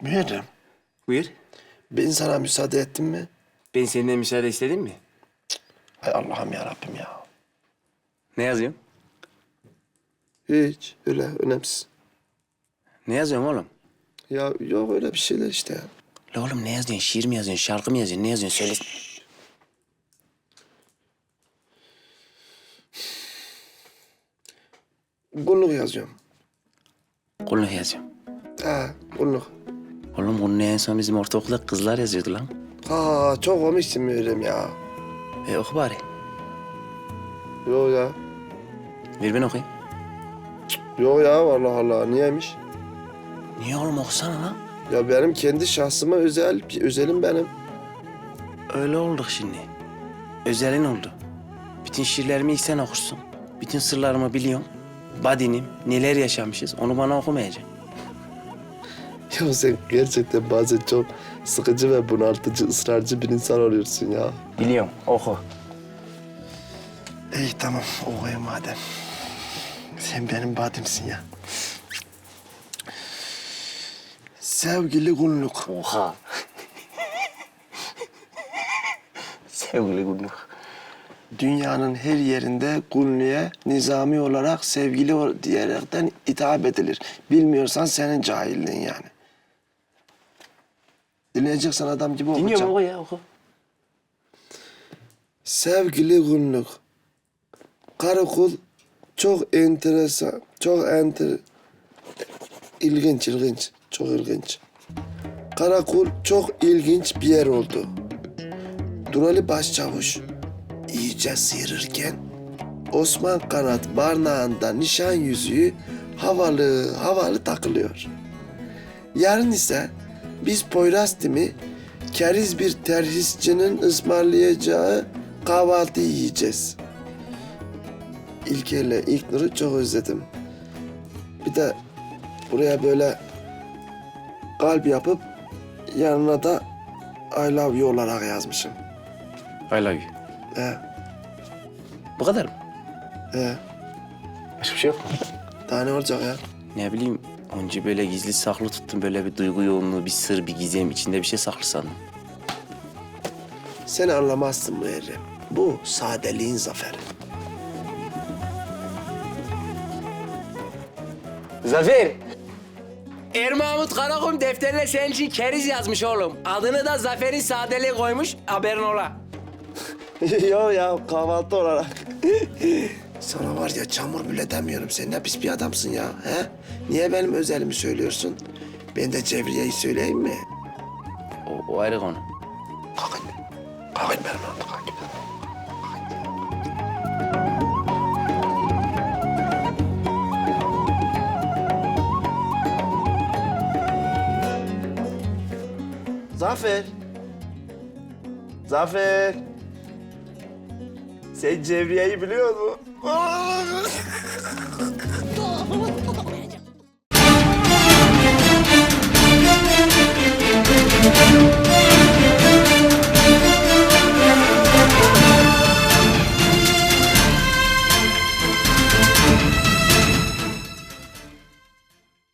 Müerrem, Buyur. ben sana müsaade ettim mi? Ben senden müsaade istedim mi? Hay Allah'ım ya Rabbim ya. Ne yazıyorsun? Hiç öyle önemsiz. Ne yazıyorsun oğlum? Ya yok öyle bir şeyler işte ya. La oğlum ne yazıyorsun? Şiir mi yazıyorsun? Şarkı mı yazıyorsun? Ne yazıyorsun? Söyle. Günlük yazıyorum. Kulunu yazıyorum. Ha günlük. Oğlum bunu en son bizim ortaokulda kızlar yazıyordu lan. Ha çok komiksin Müerrem ya. E oku bari. Yok ya. Ver ben okuyayım. Yok ya Allah Allah niyeymiş? Niye oğlum okusana lan? Ya benim kendi şahsıma özel, özelim benim. Öyle olduk şimdi. Özelin oldu. Bütün şiirlerimi ilk sen okursun. Bütün sırlarımı biliyorsun. Badinim, neler yaşamışız onu bana okumayacaksın. Ya sen gerçekten bazen çok sıkıcı ve bunaltıcı, ısrarcı bir insan oluyorsun ya. Biliyorum, oku. İyi tamam okuyayım madem. Sen benim badimsin ya. Sevgili günlük. Oha. Sevgili günlük. Dünyanın her yerinde günlüğe nizami olarak sevgili diyerekten hitap edilir. Bilmiyorsan senin cahilliğin yani. Dinleyeceksen adam gibi Dinliyorum okuyacağım. oku ya oku. Sevgili günlük. Karakol çok enteresan, çok enter... ilginç, ilginç, çok ilginç. Karakol çok ilginç bir yer oldu. Duralı başçavuş iyice sıyırırken Osman Kanat barnağında nişan yüzüğü havalı havalı takılıyor. Yarın ise biz Poyraz timi keriz bir terhisçinin ısmarlayacağı kahvaltı yiyeceğiz. İlker'le İlknur'u çok özledim. Bir de buraya böyle kalp yapıp yanına da I love you olarak yazmışım. I love you. He, Bu kadar mı? he. Başka bir şey yok mu? Daha ne olacak ya? Ne bileyim, önce böyle gizli saklı tuttum. Böyle bir duygu yoğunluğu, bir sır, bir gizem. içinde bir şey saklı sandım. Sen anlamazsın Muharrem. Bu sadeliğin zaferi. Zafer! Er Mahmut Karakum defterine senin için keriz yazmış oğlum. Adını da Zafer'in sadeliği koymuş, haberin ola. Yok ya kahvaltı olarak. Sana var ya çamur bile demiyorum. Sen ne pis bir adamsın ya. He? Niye benim özelimi söylüyorsun? Ben de Cevriye'yi söyleyeyim mi? O, o ayrı konu. Kalkın. Kalkın benim yanımda kalkın. Zafer. Zafer. Sen Cevriye'yi biliyor musun? Oh!